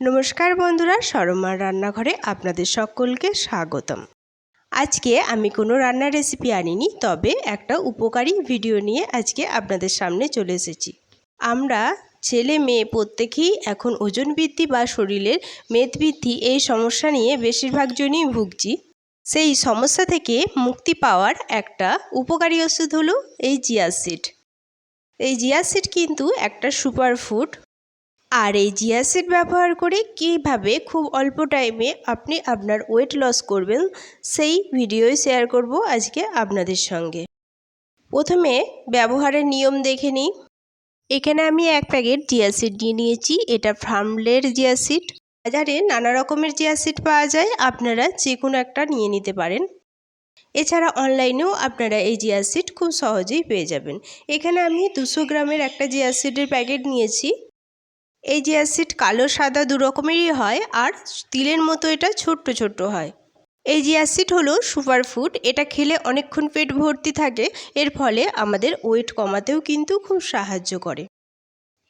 নমস্কার বন্ধুরা সরমার রান্নাঘরে আপনাদের সকলকে স্বাগতম। আজকে আমি কোনো রান্নার রেসিপি আনিনি, তবে একটা উপকারী ভিডিও নিয়ে আজকে আপনাদের সামনে চলে এসেছি। আমরা ছেলে মেয়ে প্রত্যেকেই এখন ওজন বৃদ্ধি বা শরীরের মেদ বৃদ্ধি এই সমস্যা নিয়ে বেশিরভাগ জনই ভুগছি। সেই সমস্যা থেকে মুক্তি পাওয়ার একটা উপকারী ওষুধ হলো এই জিয়া সিড এই জিয়া সিড কিন্তু একটা সুপার ফুড আর এই জিয়া সিড ব্যবহার করে কীভাবে খুব অল্প টাইমে আপনি আপনার ওয়েট লস করবেন, সেই ভিডিওই শেয়ার করব আজকে আপনাদের সঙ্গে। প্রথমে ব্যবহারের নিয়ম দেখে নিই। এখানে আমি এক প্যাকেট জিয়া সিড নিয়ে নিয়েছি, এটা ফার্মলের জিয়া সিড বাজারে নানা রকমের জিয়া সিড পাওয়া যায়, আপনারা যে কোনো একটা নিয়ে নিতে পারেন। এছাড়া অনলাইনেও আপনারা এই জিয়া সিড খুব সহজেই পেয়ে যাবেন। এখানে আমি দুশো গ্রামের একটা জিয়া সিডের প্যাকেট নিয়েছি। এই জিয়া সিড কালো, সাদা দু রকমেরই হয় আর তিলের মতো এটা ছোট্ট ছোট্ট হয়। এই জিয়া সিড হলো সুপার ফুড এটা খেলে অনেকক্ষণ পেট ভর্তি থাকে, এর ফলে আমাদের ওয়েট কমাতেও কিন্তু খুব সাহায্য করে।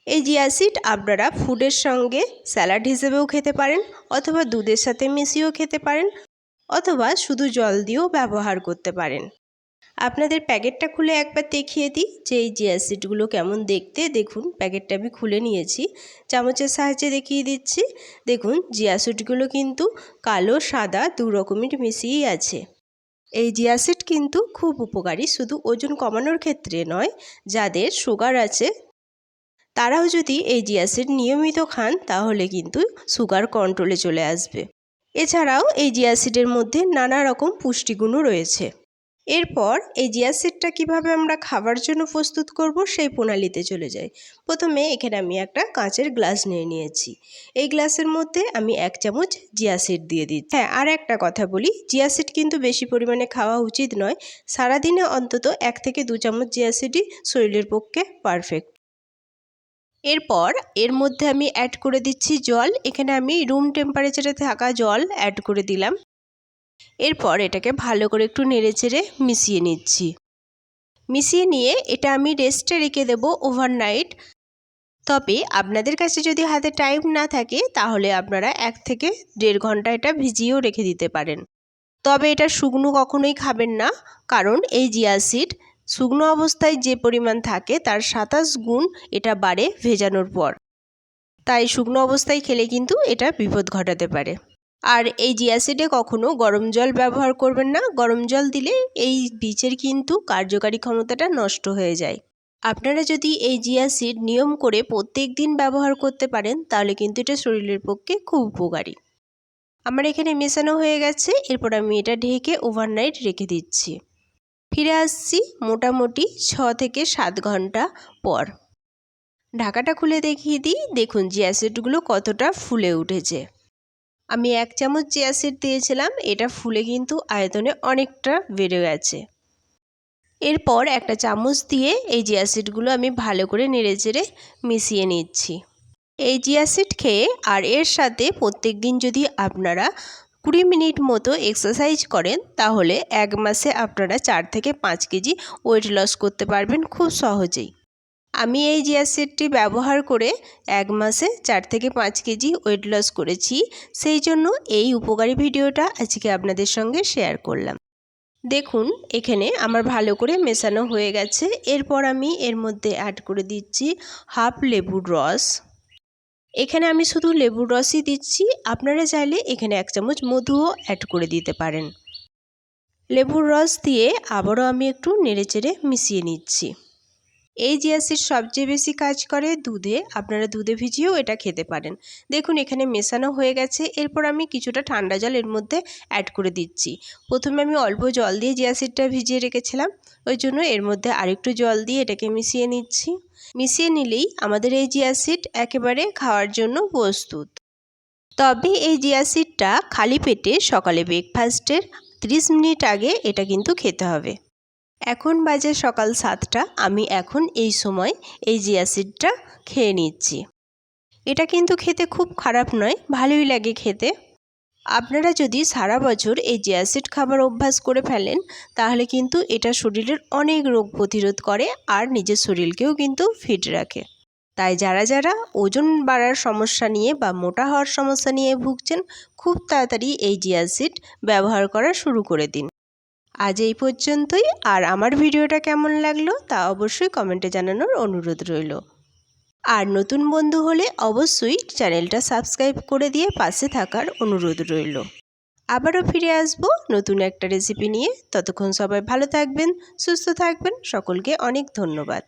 এই জিয়া সিড আপনারা ফুডের সঙ্গে স্যালাড হিসেবেও খেতে পারেন, অথবা দুধের সাথে মিশিয়েও খেতে পারেন, অথবা শুধু জল দিয়েও ব্যবহার করতে পারেন। আপনাদের প্যাকেটটা খুলে একবার দেখিয়ে দিই যে এই জিয়া সিডগুলো কেমন দেখতে। দেখুন, প্যাকেটটা আমি খুলে নিয়েছি। চামচের সাহায্যে দেখিয়ে দিচ্ছি। দেখুন জিয়া সিডগুলো কিন্তু কালো, সাদা, দু রকমের মিশিয়েই আছে। এই জিয়া সিড কিন্তু খুব উপকারী, শুধু ওজন কমানোর ক্ষেত্রে নয়, যাদের সুগার আছে। তারাও যদি এই জিয়া সিড নিয়মিত খান, তাহলে কিন্তু সুগার কন্ট্রোলে চলে আসবে। এছাড়াও এই জিয়া সিডের মধ্যে নানা রকম পুষ্টিগুণও রয়েছে। এরপর এই জিয়া সিডটা কীভাবে আমরা খাবার জন্য প্রস্তুত করব সেই প্রণালীতে চলে যাই। প্রথমে এখানে আমি একটা কাঁচের গ্লাস নিয়ে নিয়েছি। এই গ্লাসের মধ্যে আমি এক চামচ জিয়া সিড দিয়ে দিচ্ছি। হ্যাঁ আর একটা কথা বলি, জিয়া সিড কিন্তু বেশি পরিমাণে খাওয়া উচিত নয়। সারাদিনে অন্তত এক থেকে দু চামচ জিয়া সিডই শরীরের পক্ষে পারফেক্ট এরপর এর মধ্যে আমি অ্যাড করে দিচ্ছি জল। এখানে আমি রুম টেম্পারেচারে থাকা জল অ্যাড করে দিলাম। এরপর এটাকে ভালো করে একটু নেড়েচেড়ে মিশিয়ে নিচ্ছি। মিশিয়ে নিয়ে এটা আমি রেস্টে রেখে দেব ওভারনাইট তবে আপনাদের কাছে যদি হাতে টাইম না থাকে, তাহলে আপনারা এক থেকে দেড় ঘণ্টা এটা ভিজিয়েও রেখে দিতে পারেন। তবে এটা শুকনো কখনোই খাবেন না, কারণ এই জিয়া সিড শুকনো অবস্থায় যে পরিমাণ থাকে, তার সাতাশ গুণ এটা বাড়ে ভেজানোর পর। তাই শুকনো অবস্থায় খেলে কিন্তু এটা বিপদ ঘটাতে পারে। আর এই জিয়াসিডে কখনও গরম জল ব্যবহার করবেন না। গরম জল দিলে এই বীজের কিন্তু কার্যকারী ক্ষমতাটা নষ্ট হয়ে যায়। আপনারা যদি এই জিয়াসিড নিয়ম করে প্রত্যেক দিন ব্যবহার করতে পারেন, তাহলে কিন্তু এটা শরীরের পক্ষে খুব উপকারী। আমার এখানে মেশানো হয়ে গেছে। এরপর আমি এটা ঢেকে ওভারনাইট রেখে দিচ্ছি। ফিরে আসছি মোটামুটি ছ থেকে সাত ঘণ্টা পর। ঢাকাটা খুলে দেখিয়ে দিই। দেখুন জিয়াসিডগুলো কতটা ফুলে উঠেছে। আমি এক চামচ চিয়া সিড দিয়েছিলাম, এটা ফুলে কিন্তু আয়তনে অনেকটা বেড়ে গেছে। এরপর একটা চামচ দিয়ে এই জিয়া সিডগুলো আমি ভালো করে নেড়েচেড়ে মিশিয়ে নিচ্ছি। এই জিয়া সিড খেয়ে আর এর সাথে প্রত্যেক দিন যদি আপনারা কুড়ি মিনিট মতো এক্সারসাইজ করেন, তাহলে এক মাসে আপনারা চার থেকে পাঁচ কেজি ওয়েট লস করতে পারবেন খুব সহজেই। আমি এই জিয়া সিডটি ব্যবহার করে এক মাসে চার থেকে পাঁচ কেজি ওয়েট লস করেছি। সেই জন্য এই উপকারী ভিডিওটা আজকে আপনাদের সঙ্গে শেয়ার করলাম। দেখুন, এখানে আমার ভালো করে মেশানো হয়ে গেছে। এরপর আমি এর মধ্যে অ্যাড করে দিচ্ছি হাফ লেবুর রস। এখানে আমি শুধু লেবুর রসই দিচ্ছি। আপনারা চাইলে এখানে এক চামচ মধুও অ্যাড করে দিতে পারেন। লেবুর রস দিয়ে আবারও আমি একটু নেড়েচেড়ে মিশিয়ে নিচ্ছি। এই জিয়াসিড সবচেয়ে বেশি কাজ করে দুধে, আপনারা দুধে ভিজিয়েও এটা খেতে পারেন। দেখুন, এখানে মেশানো হয়ে গেছে। এরপর আমি কিছুটা ঠান্ডা জল এর মধ্যে অ্যাড করে দিচ্ছি। প্রথমে আমি অল্প জল দিয়ে জিয়াসিডটা ভিজিয়ে রেখেছিলাম, ওই জন্য এর মধ্যে আরেকটু জল দিয়ে এটাকে মিশিয়ে নিচ্ছি। মিশিয়ে নিলেই আমাদের এই জিয়াসিড একেবারে খাওয়ার জন্য প্রস্তুত। তবে এই জিয়াসিডটা খালি পেটে সকালে ব্রেকফাস্টের 30 মিনিট আগে এটা কিন্তু খেতে হবে। এখন বাজে সকাল সাতটা, আমি এখন এই সময় এই জিয়াসিডটা খেয়ে নিচ্ছি। এটা কিন্তু খেতে খুব খারাপ নয়, ভালোই লাগে খেতে। আপনারা যদি সারা বছর এই জিয়াসিড খাবার অভ্যাস করে ফেলেন, তাহলে কিন্তু এটা শরীরের অনেক রোগ প্রতিরোধ করে আর নিজের শরীরকেও কিন্তু ফিট রাখে। তাই যারা যারা ওজন বাড়ার সমস্যা নিয়ে বা মোটা হওয়ার সমস্যা নিয়ে ভুগছেন, খুব তাড়াতাড়ি এই জিয়া সিড ব্যবহার করা শুরু করে দিন। আজ এই পর্যন্তই। আর আমার ভিডিওটা কেমন লাগল তা অবশ্যই কমেন্টে জানানোর অনুরোধ রইল। আর নতুন বন্ধু হলে অবশ্যই চ্যানেলটা সাবস্ক্রাইব করে দিয়ে পাশে থাকার অনুরোধ রইল। আবারও ফিরে আসব নতুন একটা রেসিপি নিয়ে। ততক্ষণ সবাই ভালো থাকবেন, সুস্থ থাকবেন। সকলকে অনেক ধন্যবাদ।